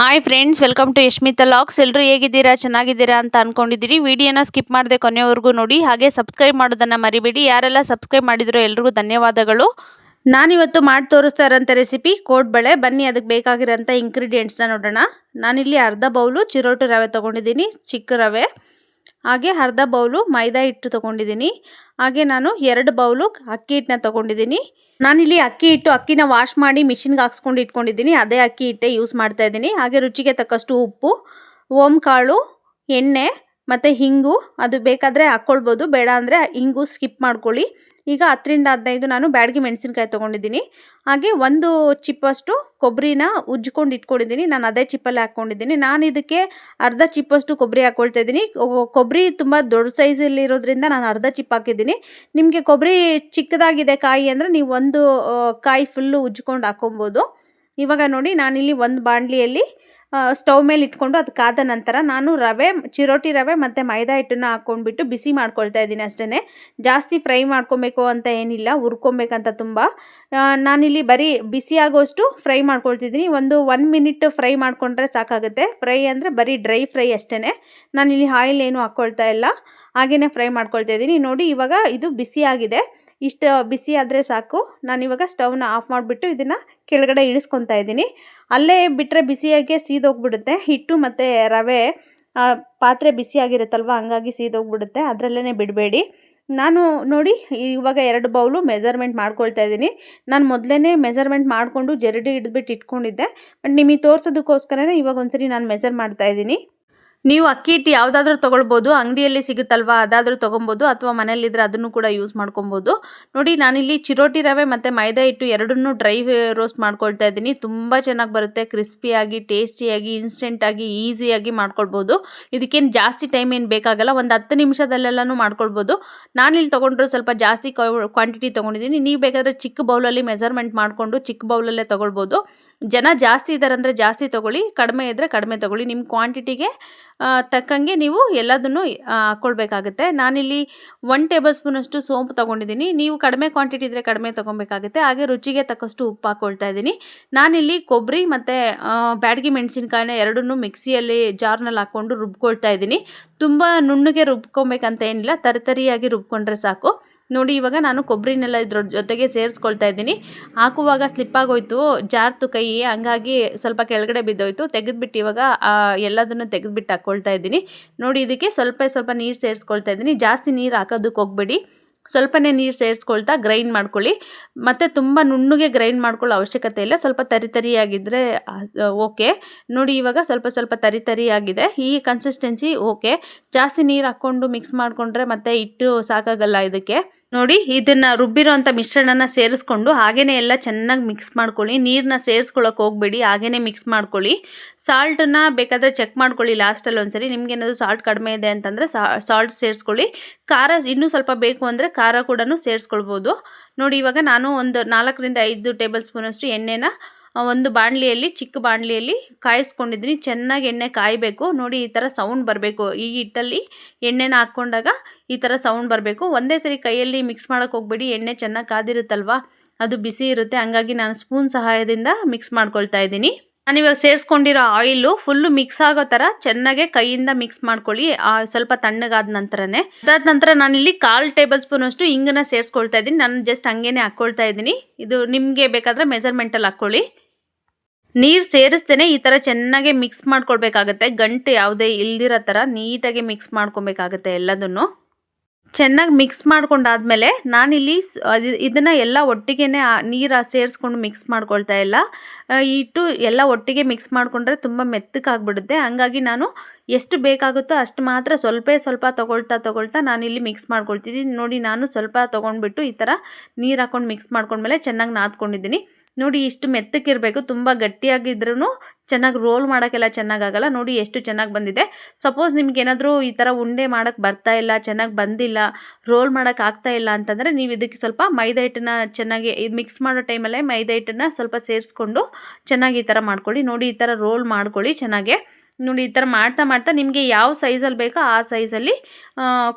Hi friends welcome to Yashmitha locks ಎಲ್ಲರೂ ಹೇಗಿದ್ದೀರಾ? ಚೆನ್ನಾಗಿದ್ದೀರಾ ಅಂತ ಅಂದ್ಕೊಂಡಿದ್ದೀರಿ ವಿಡಿಯೋನ ಸ್ಕಿಪ್ ಮಾಡದೆ ಕೊನೆಯವರೆಗೂ ನೋಡಿ. ಹಾಗೆ ಸಬ್ಸ್ಕ್ರೈಬ್ ಮಾಡೋದನ್ನು ಮರಿಬೇಡಿ. ಯಾರೆಲ್ಲ ಸಬ್ಸ್ಕ್ರೈಬ್ ಮಾಡಿದ್ರೋ ಎಲ್ರಿಗೂ ಧನ್ಯವಾದಗಳು. ನಾನಿವತ್ತು ಮಾಡಿ ತೋರಿಸ್ತಾ ಇರೋಂಥ ರೆಸಿಪಿ ಕೋಡ್ಬಳೆ ಬನ್ನಿ ಅದಕ್ಕೆ ಬೇಕಾಗಿರೋಂಥ ಇಂಗ್ರೀಡಿಯೆಂಟ್ಸ್ನ ನೋಡೋಣ. ನಾನಿಲ್ಲಿ ಅರ್ಧ ಬೌಲು ಚಿರೋಟು ರವೆ ತೊಗೊಂಡಿದ್ದೀನಿ. ಚಿಕ್ಕ ರವೆ. ಹಾಗೆ ಅರ್ಧ ಬೌಲು ಮೈದಾ ಹಿಟ್ಟು ತೊಗೊಂಡಿದ್ದೀನಿ. ಹಾಗೆ ನಾನು ಎರಡು ಬೌಲು ಅಕ್ಕಿ ಹಿಟ್ಟನ್ನ ತೊಗೊಂಡಿದ್ದೀನಿ. ನಾನಿಲ್ಲಿ ಅಕ್ಕಿ ಹಿಟ್ಟು ಅಕ್ಕಿನ ವಾಶ್ ಮಾಡಿ ಮಿಷಿನ್ಗೆ ಹಾಕ್ಸ್ಕೊಂಡು ಇಟ್ಕೊಂಡಿದ್ದೀನಿ. ಅದೇ ಅಕ್ಕಿ ಹಿಟ್ಟೆ ಯೂಸ್ ಮಾಡ್ತಾ ಇದ್ದೀನಿ. ಹಾಗೆ ರುಚಿಗೆ ತಕ್ಕಷ್ಟು ಉಪ್ಪು ಓಮ್ ಕಾಳು, ಎಣ್ಣೆ ಮತ್ತು ಹಿಂಗು, ಅದು ಬೇಕಾದರೆ ಹಾಕ್ಕೊಳ್ಬೋದು ಬೇಡ ಅಂದರೆ ಹಿಂಗು ಸ್ಕಿಪ್ ಮಾಡ್ಕೊಳ್ಳಿ. ಈಗ ಹತ್ತರಿಂದ ಹದಿನೈದು ನಾನು ಬ್ಯಾಡಗಿ ಮೆಣಸಿನ್ಕಾಯಿ ತೊಗೊಂಡಿದ್ದೀನಿ. ಹಾಗೆ ಒಂದು ಚಿಪ್ಪಷ್ಟು ಕೊಬ್ಬರಿನ ಉಜ್ಕೊಂಡು ಇಟ್ಕೊಂಡಿದ್ದೀನಿ. ನಾನು ಅದೇ ಚಿಪ್ಪಲ್ಲಿ ಹಾಕ್ಕೊಂಡಿದ್ದೀನಿ ನಾನು ಇದಕ್ಕೆ ಅರ್ಧ ಚಿಪ್ಪಷ್ಟು ಕೊಬ್ಬರಿ ಹಾಕ್ಕೊಳ್ತಾ ಇದ್ದೀನಿ. ಕೊಬ್ಬರಿ ತುಂಬ ದೊಡ್ಡ ಸೈಜಲ್ಲಿ ಇರೋದ್ರಿಂದ ನಾನು ಅರ್ಧ ಚಿಪ್ಪ ಹಾಕಿದ್ದೀನಿ. ನಿಮಗೆ ಕೊಬ್ಬರಿ ಚಿಕ್ಕದಾಗಿದೆ ಕಾಯಿ ಅಂದರೆ ನೀವು ಒಂದು ಕಾಯಿ ಫುಲ್ಲು ಉಜ್ಕೊಂಡು ಹಾಕೊಬೋದು ಇವಾಗ ನೋಡಿ, ನಾನಿಲ್ಲಿ ಒಂದು ಬಾಣಲಿಯಲ್ಲಿ ಸ್ಟವ್ ಮೇಲೆ ಇಟ್ಕೊಂಡು ಅದು ಕಾದ ನಂತರ ನಾನು ರವೆ, ಚಿರೋಟಿ ರವೆ ಮತ್ತು ಮೈದಾ ಹಿಟ್ಟನ್ನು ಹಾಕ್ಕೊಂಡ್ಬಿಟ್ಟು ಬಿಸಿ ಮಾಡ್ಕೊಳ್ತಾ ಇದ್ದೀನಿ ಅಷ್ಟೇ ಜಾಸ್ತಿ ಫ್ರೈ ಮಾಡ್ಕೊಬೇಕು ಅಂತ ಏನಿಲ್ಲ, ಹುರ್ಕೊಬೇಕಂತ ತುಂಬ. ನಾನಿಲ್ಲಿ ಬರೀ ಬಿಸಿ ಆಗೋಷ್ಟು ಫ್ರೈ ಮಾಡ್ಕೊಳ್ತಿದ್ದೀನಿ. ಒಂದು ಒನ್ ಮಿನಿಟ್ ಫ್ರೈ ಮಾಡಿಕೊಂಡ್ರೆ ಸಾಕಾಗುತ್ತೆ. ಫ್ರೈ ಅಂದರೆ ಬರೀ ಡ್ರೈ ಫ್ರೈ ಅಷ್ಟೇ ನಾನಿಲ್ಲಿ ಆಯಿಲ್ ಏನು ಹಾಕ್ಕೊಳ್ತಾ ಇಲ್ಲ. ಹಾಗೆಯೇ ಫ್ರೈ ಮಾಡ್ಕೊಳ್ತಾ ಇದ್ದೀನಿ. ನೋಡಿ, ಇವಾಗ ಇದು ಬಿಸಿಯಾಗಿದೆ ಇಷ್ಟು ಬಿಸಿ ಆದರೆ ಸಾಕು. ನಾನಿವಾಗ ಸ್ಟವ್ನ ಆಫ್ ಮಾಡಿಬಿಟ್ಟು ಇದನ್ನು ಕೆಳಗಡೆ ಇಳಿಸ್ಕೊತಾ ಇದ್ದೀನಿ. ಅಲ್ಲೇ ಬಿಟ್ಟರೆ ಬಿಸಿಯಾಗೆ ಸೀದೋಗ್ಬಿಡುತ್ತೆ. ಹಿಟ್ಟು ಮತ್ತು ರವೆ ಪಾತ್ರೆ ಬಿಸಿಯಾಗಿರುತ್ತಲ್ವ, ಹಂಗಾಗಿ ಸೀದೋಗ್ಬಿಡುತ್ತೆ. ಅದರಲ್ಲೇ ಬಿಡಬೇಡಿ. ನಾನು ನೋಡಿ, ಇವಾಗ ಎರಡು ಬೌಲು ಮೆಜರ್ಮೆಂಟ್ ಮಾಡ್ಕೊಳ್ತಾ ಇದ್ದೀನಿ. ನಾನು ಮೊದಲೇ ಮೆಜರ್ಮೆಂಟ್ ಮಾಡಿಕೊಂಡು ಜರಡಿ ಹಿಡಿದ್ಬಿಟ್ಟು ಇಟ್ಕೊಂಡಿದ್ದೆ. ಬಟ್ ನಿಮಗೆ ತೋರಿಸೋದಕ್ಕೋಸ್ಕರನೇ ಇವಾಗ ಒಂದ್ಸರಿ ನಾನು ಮೆಜರ್ ಮಾಡ್ತಾ ಇದ್ದೀನಿ. ನೀವು ಅಕ್ಕಿ ಹಿಟ್ಟು ಯಾವುದಾದ್ರೂ ತೊಗೊಳ್ಬೋದು, ಅಂಗಡಿಯಲ್ಲಿ ಸಿಗುತ್ತಲ್ವಾ ಅದಾದರೂ ತೊಗೊಬೋದು ಅಥವಾ ಮನೇಲಿದ್ರೆ ಅದನ್ನು ಕೂಡ ಯೂಸ್ ಮಾಡ್ಕೊಬೋದು ನೋಡಿ, ನಾನಿಲ್ಲಿ ಚಿರೋಟಿ ರವೆ ಮತ್ತೆ ಮೈದಾ ಹಿಟ್ಟು ಎರಡನ್ನೂ ಡ್ರೈ ರೋಸ್ಟ್ ಮಾಡ್ಕೊಳ್ತಾ ಇದ್ದೀನಿ. ತುಂಬ ಚೆನ್ನಾಗಿ ಬರುತ್ತೆ ಕ್ರಿಸ್ಪಿಯಾಗಿ ಟೇಸ್ಟಿಯಾಗಿ ಇನ್ಸ್ಟೆಂಟಾಗಿ ಈಸಿಯಾಗಿ ಮಾಡ್ಕೊಳ್ಬೋದು. ಇದಕ್ಕೇನು ಜಾಸ್ತಿ ಟೈಮ್ ಏನು ಬೇಕಾಗಲ್ಲ, ಒಂದು ಹತ್ತು ನಿಮಿಷದಲ್ಲೆಲ್ಲನೂ ಮಾಡ್ಕೊಳ್ಬೋದು. ನಾನಿಲ್ಲಿ ತೊಗೊಂಡ್ರು ಸ್ವಲ್ಪ ಜಾಸ್ತಿ ಕ್ವಾಂಟಿಟಿ ತಗೊಂಡಿದ್ದೀನಿ. ನೀವು ಬೇಕಾದರೆ ಚಿಕ್ಕ ಬೌಲಲ್ಲಿ ಮೆಸರ್ಮೆಂಟ್ ಮಾಡಿಕೊಂಡು ಚಿಕ್ಕ ಬೌಲಲ್ಲೇ ತೊಗೊಳ್ಬೋದು. ಜನ ಜಾಸ್ತಿ ಇದ್ದಾರೆ ಅಂದರೆ ಜಾಸ್ತಿ ತಗೊಳ್ಳಿ, ಕಡಿಮೆ ಇದ್ದರೆ ಕಡಿಮೆ ತಗೊಳ್ಳಿ. ನಿಮ್ಮ ಕ್ವಾಂಟಿಟಿಗೆ ತಕ್ಕಂಗೆ ನೀವು ಎಲ್ಲದನ್ನು ಹಾಕ್ಕೊಳ್ಬೇಕಾಗುತ್ತೆ ನಾನಿಲ್ಲಿ ಒನ್ ಟೇಬಲ್ ಸ್ಪೂನಷ್ಟು ಸೋಂಪು ತೊಗೊಂಡಿದ್ದೀನಿ. ನೀವು ಕಡಿಮೆ ಕ್ವಾಂಟಿಟಿ ಇದ್ದರೆ ಕಡಿಮೆ ತೊಗೊಬೇಕಾಗುತ್ತೆ. ಹಾಗೆ ರುಚಿಗೆ ತಕ್ಕಷ್ಟು ಉಪ್ಪು ಹಾಕ್ಕೊಳ್ತಾ ಇದ್ದೀನಿ. ನಾನಿಲ್ಲಿ ಕೊಬ್ಬರಿ ಮತ್ತು ಬ್ಯಾಡ್ಗಿ ಮೆಣಸಿನ್ಕಾಯಿನ ಎರಡನ್ನೂ ಮಿಕ್ಸಿಯಲ್ಲಿ ಜಾರ್ನಲ್ಲಿ ಹಾಕ್ಕೊಂಡು ರುಬ್ಕೊಳ್ತಾ ಇದ್ದೀನಿ. ತುಂಬ ನುಣ್ಣಗೆ ರುಬ್ಕೊಬೇಕಂತ ಏನಿಲ್ಲ. ತರಿತರಿಯಾಗಿ ರುಬ್ಕೊಂಡ್ರೆ ಸಾಕು. ನೋಡಿ, ಇವಾಗ ನಾನು ಕೊಬ್ಬರಿನೆಲ್ಲ ಇದ್ರ ಜೊತೆಗೆ ಸೇರಿಸ್ಕೊಳ್ತಾ ಇದ್ದೀನಿ. ಹಾಕುವಾಗ ಸ್ಲಿಪ್ ಆಗೋಯ್ತು, ಜಾರ್ತು ಕೈ, ಹಂಗಾಗಿ ಸ್ವಲ್ಪ ಕೆಳಗಡೆ ಬಿದ್ದೋಯ್ತು. ತೆಗೆದುಬಿಟ್ಟು ಇವಾಗ ಎಲ್ಲದನ್ನು ತೆಗೆದುಬಿಟ್ಟು ಹಾಕ್ಕೊಳ್ತಾ ಇದ್ದೀನಿ. ನೋಡಿ, ಇದಕ್ಕೆ ಸ್ವಲ್ಪ ಸ್ವಲ್ಪ ನೀರು ಸೇರಿಸ್ಕೊಳ್ತಾ ಇದ್ದೀನಿ. ಜಾಸ್ತಿ ನೀರು ಹಾಕೋದಕ್ಕೆ ಹೋಗ್ಬೇಡಿ. ಸ್ವಲ್ಪನೇ ನೀರು ಸೇರಿಸ್ಕೊಳ್ತಾ ಗ್ರೈಂಡ್ ಮಾಡ್ಕೊಳ್ಳಿ. ಮತ್ತು ತುಂಬ ನುಣ್ಣಗೆ ಗ್ರೈಂಡ್ ಮಾಡ್ಕೊಳ್ಳೋ ಅವಶ್ಯಕತೆ ಇಲ್ಲ. ಸ್ವಲ್ಪ ತರಿ ತರಿಯಾಗಿದ್ದರೆ ಓಕೆ. ನೋಡಿ ಇವಾಗ ಸ್ವಲ್ಪ ಸ್ವಲ್ಪ ತರಿ ತರಿಯಾಗಿದೆ. ಈ ಕನ್ಸಿಸ್ಟೆನ್ಸಿ ಓಕೆ. ಜಾಸ್ತಿ ನೀರು ಹಾಕ್ಕೊಂಡು ಮಿಕ್ಸ್ ಮಾಡಿಕೊಂಡ್ರೆ ಮತ್ತೆ ಹಿಟ್ಟು ಸಾಕಾಗಲ್ಲ ಇದಕ್ಕೆ. ನೋಡಿ, ಇದನ್ನ ರುಬ್ಬಿರೋಂಥ ಮಿಶ್ರಣನ ಸೇರಿಸ್ಕೊಂಡು ಹಾಗೇನೆ ಎಲ್ಲ ಚೆನ್ನಾಗಿ ಮಿಕ್ಸ್ ಮಾಡ್ಕೊಳ್ಳಿ. ನೀರನ್ನ ಸೇರಿಸ್ಕೊಳ್ಳೋಕೆ ಹೋಗಬೇಡಿ, ಹಾಗೇನೆ ಮಿಕ್ಸ್ ಮಾಡ್ಕೊಳ್ಳಿ. ಸಾಲ್ಟನ್ನ ಬೇಕಾದರೆ ಚೆಕ್ ಮಾಡ್ಕೊಳ್ಳಿ ಲಾಸ್ಟಲ್ಲಿ ಒಂದ್ಸರಿ. ನಿಮ್ಗೇನಾದರೂ ಸಾಲ್ಟ್ ಕಡಿಮೆ ಇದೆ ಅಂತಂದರೆ ಸಾಲ್ಟ್ ಸೇರಿಸ್ಕೊಳ್ಳಿ. ಖಾರ ಇನ್ನೂ ಸ್ವಲ್ಪ ಬೇಕು ಅಂದರೆ ಖಾರ ಕೂಡ ಸೇರಿಸ್ಕೊಳ್ಬೋದು. ನೋಡಿ, ಇವಾಗ ನಾನು ಒಂದು ನಾಲ್ಕರಿಂದ ಐದು ಟೇಬಲ್ ಸ್ಪೂನಷ್ಟು ಎಣ್ಣೆನ ಒಂದು ಬಾಣಲಿಯಲ್ಲಿ, ಚಿಕ್ಕ ಬಾಣಲಿಯಲ್ಲಿ ಕಾಯಿಸ್ಕೊಂಡಿದ್ದೀನಿ. ಚೆನ್ನಾಗಿ ಎಣ್ಣೆ ಕಾಯಬೇಕು. ನೋಡಿ, ಈ ಥರ ಸೌಂಡ್ ಬರಬೇಕು. ಈ ಹಿಟ್ಟಲ್ಲಿ ಎಣ್ಣೆನ ಹಾಕ್ಕೊಂಡಾಗ ಈ ಥರ ಸೌಂಡ್ ಬರಬೇಕು. ಒಂದೇ ಸರಿ ಕೈಯಲ್ಲಿ ಮಿಕ್ಸ್ ಮಾಡೋಕೆ ಹೋಗ್ಬೇಡಿ. ಎಣ್ಣೆ ಚೆನ್ನಾಗಿ ಕಾದಿರುತ್ತಲ್ವಾ? ಅದು ಬಿಸಿ ಇರುತ್ತೆ. ಹಂಗಾಗಿ ನಾನು ಸ್ಪೂನ್ ಸಹಾಯದಿಂದ ಮಿಕ್ಸ್ ಮಾಡ್ಕೊಳ್ತಾ ಇದ್ದೀನಿ. ನಾನಿವಾಗ ಸೇರಿಸ್ಕೊಂಡಿರೋ ಆಯಿಲು ಫುಲ್ಲು ಮಿಕ್ಸ್ ಆಗೋ ಥರ ಚೆನ್ನಾಗೆ ಕೈಯಿಂದ ಮಿಕ್ಸ್ ಮಾಡ್ಕೊಳ್ಳಿ. ಸ್ವಲ್ಪ ತಣ್ಣಗಾದ ನಂತರನೇ. ಅದಾದ ನಂತರ ನಾನಿಲ್ಲಿ ಕಾಲು ಟೇಬಲ್ ಸ್ಪೂನ್ ಅಷ್ಟು ಹಿಂಗನ್ನ ಸೇರಿಸ್ಕೊಳ್ತಾ ಇದ್ದೀನಿ. ನಾನು ಜಸ್ಟ್ ಹಂಗೇನೆ ಹಾಕ್ಕೊಳ್ತಾ ಇದ್ದೀನಿ. ಇದು ನಿಮಗೆ ಬೇಕಾದರೆ ಮೆಜರ್ಮೆಂಟಲ್ಲಿ ಹಾಕ್ಕೊಳ್ಳಿ. ನೀರು ಸೇರಿಸ್ತೇನೆ, ಈ ಥರ ಚೆನ್ನಾಗಿ ಮಿಕ್ಸ್ ಮಾಡ್ಕೊಳ್ಬೇಕಾಗತ್ತೆ. ಗಂಟು ಯಾವುದೇ ಇಲ್ದಿರೋ ಥರ ನೀಟಾಗಿ ಮಿಕ್ಸ್ ಮಾಡ್ಕೊಬೇಕಾಗತ್ತೆ ಎಲ್ಲದನ್ನು. ಚೆನ್ನಾಗಿ ಮಿಕ್ಸ್ ಮಾಡ್ಕೊಂಡಾದ್ಮೇಲೆ ನಾನಿಲ್ಲಿ ಇದನ್ನ ಎಲ್ಲ ಒಟ್ಟಿಗೆನೆ ನೀರು ಸೇರಿಸ್ಕೊಂಡು ಮಿಕ್ಸ್ ಮಾಡ್ಕೊಳ್ತಾ ಇಲ್ಲ. ಇಟ್ಟು ಎಲ್ಲ ಒಟ್ಟಿಗೆ ಮಿಕ್ಸ್ ಮಾಡಿಕೊಂಡ್ರೆ ತುಂಬ ಮೆತ್ತಕ್ಕಾಗ್ಬಿಡುತ್ತೆ ಹಂಗಾಗಿ ನಾನು ಎಷ್ಟು ಬೇಕಾಗುತ್ತೋ ಅಷ್ಟು ಮಾತ್ರ ಸ್ವಲ್ಪ ಸ್ವಲ್ಪ ತೊಗೊಳ್ತಾ ತೊಗೊಳ್ತಾ ನಾನಿಲ್ಲಿ ಮಿಕ್ಸ್ ಮಾಡ್ಕೊಳ್ತಿದ್ದೀನಿ. ನೋಡಿ, ನಾನು ಸ್ವಲ್ಪ ತೊಗೊಂಡ್ಬಿಟ್ಟು ಈ ಥರ ನೀರು ಹಾಕ್ಕೊಂಡು ಮಿಕ್ಸ್ ಮಾಡ್ಕೊಂಡ್ಮೇಲೆ ಚೆನ್ನಾಗಿ ನಾದ್ಕೊಂಡಿದ್ದೀನಿ. ನೋಡಿ, ಇಷ್ಟು ಮೆತ್ತಕ್ಕಿರಬೇಕು ತುಂಬ ಗಟ್ಟಿಯಾಗಿದ್ರೂ ಚೆನ್ನಾಗಿ ರೋಲ್ ಮಾಡೋಕ್ಕೆಲ್ಲ ಚೆನ್ನಾಗಾಗಲ್ಲ. ನೋಡಿ, ಎಷ್ಟು ಚೆನ್ನಾಗಿ ಬಂದಿದೆ. ಸಪೋಸ್ ನಿಮ್ಗೆ ಏನಾದರೂ ಈ ಥರ ಉಂಡೆ ಮಾಡೋಕ್ಕೆ ಬರ್ತಾ ಇಲ್ಲ, ಚೆನ್ನಾಗಿ ಬಂದಿಲ್ಲ ರೋಲ್ ಮಾಡೋಕ್ಕೆ ಆಗ್ತಾ ಇಲ್ಲ ಅಂತಂದರೆ ನೀವು ಇದಕ್ಕೆ ಸ್ವಲ್ಪ ಮೈದಾ ಹಿಟ್ಟನ್ನ ಚೆನ್ನಾಗಿ ಇದು ಮಿಕ್ಸ್ ಮಾಡೋ ಟೈಮಲ್ಲೇ ಮೈದಾ ಹಿಟ್ಟನ್ನ ಸ್ವಲ್ಪ ಸೇರಿಸ್ಕೊಂಡು ಚೆನ್ನಾಗಿ ಈ ಥರ ಮಾಡ್ಕೊಳ್ಳಿ. ನೋಡಿ, ಈ ಥರ ರೋಲ್ ಮಾಡ್ಕೊಳ್ಳಿ ಚೆನ್ನಾಗೆ. ನೋಡಿ, ಈ ಥರ ಮಾಡ್ತಾ ಮಾಡ್ತಾ ನಿಮಗೆ ಯಾವ ಸೈಜಲ್ಲಿ ಬೇಕೋ ಆ ಸೈಜಲ್ಲಿ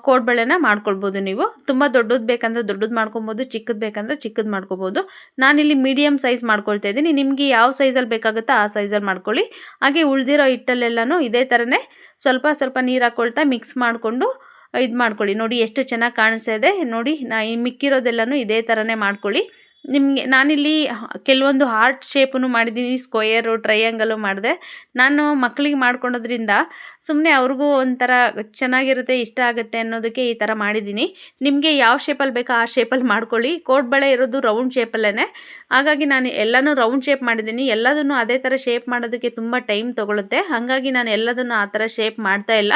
ಕೋಡ್ಬಳೆನ ಮಾಡ್ಕೊಳ್ಬೋದು ನೀವು. ತುಂಬ ದೊಡ್ಡದು ಬೇಕಂದ್ರೆ ದೊಡ್ಡದು ಮಾಡ್ಕೊಬೋದು ಚಿಕ್ಕದು ಬೇಕಂದ್ರೆ ಚಿಕ್ಕದು ಮಾಡ್ಕೊಬೋದು ನಾನಿಲ್ಲಿ ಮೀಡಿಯಮ್ ಸೈಜ್ ಮಾಡ್ಕೊಳ್ತಾ ಇದ್ದೀನಿ. ನಿಮಗೆ ಯಾವ ಸೈಜಲ್ಲಿ ಬೇಕಾಗುತ್ತೋ ಆ ಸೈಜಲ್ಲಿ ಮಾಡ್ಕೊಳ್ಳಿ. ಹಾಗೆ ಉಳಿದಿರೋ ಹಿಟ್ಟಲ್ಲೆಲ್ಲನೂ ಇದೇ ಥರನೇ ಸ್ವಲ್ಪ ಸ್ವಲ್ಪ ನೀರು ಹಾಕ್ಕೊಳ್ತಾ ಮಿಕ್ಸ್ ಮಾಡಿಕೊಂಡು ಇದು ಮಾಡ್ಕೊಳ್ಳಿ. ನೋಡಿ, ಎಷ್ಟು ಚೆನ್ನಾಗಿ ಕಾಣಿಸ್ತಾ ಇದೆ. ನೋಡಿ, ನಾ ಈ ಮಿಕ್ಕಿರೋದೆಲ್ಲನೂ ಇದೇ ಥರನೇ ಮಾಡ್ಕೊಳ್ಳಿ. ನಿಮಗೆ ನಾನಿಲ್ಲಿ ಕೆಲವೊಂದು ಹಾರ್ಟ್ ಶೇಪನ್ನು ಮಾಡಿದ್ದೀನಿ ಸ್ಕ್ವಯರು ಟ್ರಯಾಂಗಲು ಮಾಡಿದೆ. ನಾನು ಮಕ್ಕಳಿಗೆ ಮಾಡ್ಕೊಳೋದ್ರಿಂದ ಸುಮ್ಮನೆ ಅವ್ರಿಗೂ ಒಂಥರ ಚೆನ್ನಾಗಿರುತ್ತೆ, ಇಷ್ಟ ಆಗುತ್ತೆ ಅನ್ನೋದಕ್ಕೆ ಈ ಥರ ಮಾಡಿದ್ದೀನಿ. ನಿಮಗೆ ಯಾವ ಶೇಪಲ್ಲಿ ಬೇಕೋ ಆ ಶೇಪಲ್ಲಿ ಮಾಡ್ಕೊಳ್ಳಿ. ಕೋಡ್ಬಳೆ ಇರೋದು ರೌಂಡ್ ಶೇಪಲ್ಲೇ ಹಾಗಾಗಿ ನಾನು ಎಲ್ಲನೂ ರೌಂಡ್ ಶೇಪ್ ಮಾಡಿದ್ದೀನಿ. ಎಲ್ಲದನ್ನು ಅದೇ ಥರ ಶೇಪ್ ಮಾಡೋದಕ್ಕೆ ತುಂಬ ಟೈಮ್ ತೊಗೊಳುತ್ತೆ. ಹಾಗಾಗಿ ನಾನು ಎಲ್ಲದನ್ನು ಆ ಥರ ಶೇಪ್ ಮಾಡ್ತಾ ಇಲ್ಲ.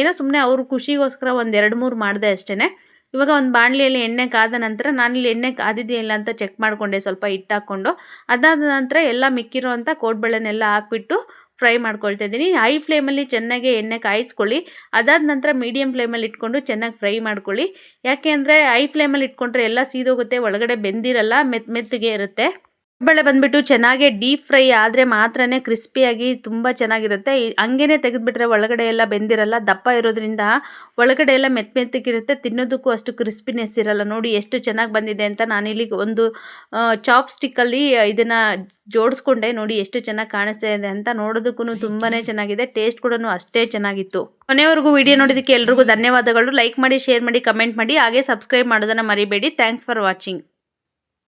ಏನೋ ಸುಮ್ಮನೆ ಅವ್ರ ಖುಷಿಗೋಸ್ಕರ ಒಂದು ಎರಡು ಮೂರು ಮಾಡಿದೆ ಅಷ್ಟೇ ಇವಾಗ ಒಂದು ಬಾಣಲಿಯಲ್ಲಿ ಎಣ್ಣೆ ಕಾದ ನಂತರ ನಾನಿಲ್ಲಿ ಎಣ್ಣೆ ಕಾದಿದೆಯಲ್ಲ ಅಂತ ಚೆಕ್ ಮಾಡಿಕೊಂಡೆ, ಸ್ವಲ್ಪ ಹಿಟ್ಟು ಹಾಕ್ಕೊಂಡು. ಅದಾದ ನಂತರ ಎಲ್ಲ ಮಿಕ್ಕಿರೋವಂಥ ಕೋಡ್ಬಳೆನೆಲ್ಲ ಹಾಕ್ಬಿಟ್ಟು ಫ್ರೈ ಮಾಡ್ಕೊಳ್ತಾ ಇದ್ದೀನಿ. ಹೈ ಫ್ಲೇಮಲ್ಲಿ ಚೆನ್ನಾಗಿ ಎಣ್ಣೆ ಕಾಯಿಸ್ಕೊಳ್ಳಿ. ಅದಾದ ನಂತರ ಮೀಡಿಯಮ್ ಫ್ಲೇಮಲ್ಲಿ ಇಟ್ಕೊಂಡು ಚೆನ್ನಾಗಿ ಫ್ರೈ ಮಾಡ್ಕೊಳ್ಳಿ. ಯಾಕೆ ಅಂದರೆ ಹೈ ಫ್ಲೇಮಲ್ಲಿ ಇಟ್ಕೊಂಡ್ರೆ ಎಲ್ಲ ಸೀದೋಗುತ್ತೆ, ಒಳಗಡೆ ಬೆಂದಿರಲ್ಲ, ಮೆತ್ ಮೆತ್ತಗೆ ಇರುತ್ತೆ. ಬಳೆ ಬಂದ್ಬಿಟ್ಟು ಚೆನ್ನಾಗಿ ಡೀಪ್ ಫ್ರೈ ಆದರೆ ಮಾತ್ರನೇ ಕ್ರಿಸ್ಪಿಯಾಗಿ ತುಂಬ ಚೆನ್ನಾಗಿರುತ್ತೆ. ಹಂಗೇನೆ ತೆಗೆದುಬಿಟ್ರೆ ಒಳಗಡೆ ಎಲ್ಲ ಬೆಂದಿರಲ್ಲ, ದಪ್ಪ ಇರೋದ್ರಿಂದ ಒಳಗಡೆ ಎಲ್ಲ ಮೆತ್ತ ಮೆತ್ತಗಿರುತ್ತೆ, ತಿನ್ನೋದಕ್ಕೂ ಅಷ್ಟು ಕ್ರಿಸ್ಪಿನೆಸ್ ಇರಲ್ಲ. ನೋಡಿ ಎಷ್ಟು ಚೆನ್ನಾಗಿ ಬಂದಿದೆ ಅಂತ ನಾನಿಲ್ಲಿ ಒಂದು ಚಾಪ್ ಸ್ಟಿಕ್ಕಲ್ಲಿ ಇದನ್ನು ಜೋಡಿಸ್ಕೊಂಡೆ. ನೋಡಿ ಎಷ್ಟು ಚೆನ್ನಾಗಿ ಕಾಣಿಸ್ತಾ ಇದೆ ಅಂತ ನೋಡೋದಕ್ಕೂ ತುಂಬಾ ಚೆನ್ನಾಗಿದೆ. ಟೇಸ್ಟ್ ಕೂಡ ಅಷ್ಟೇ ಚೆನ್ನಾಗಿತ್ತು. ಕೊನೆವರೆಗೂ ವಿಡಿಯೋ ನೋಡೋದಕ್ಕೆ ಎಲ್ರಿಗೂ ಧನ್ಯವಾದಗಳು. ಲೈಕ್ ಮಾಡಿ, ಶೇರ್ ಮಾಡಿ, ಕಮೆಂಟ್ ಮಾಡಿ. ಹಾಗೆ ಸಬ್ಸ್ಕ್ರೈಬ್ ಮಾಡೋದನ್ನು ಮರಿಬೇಡಿ. Thanks for watching.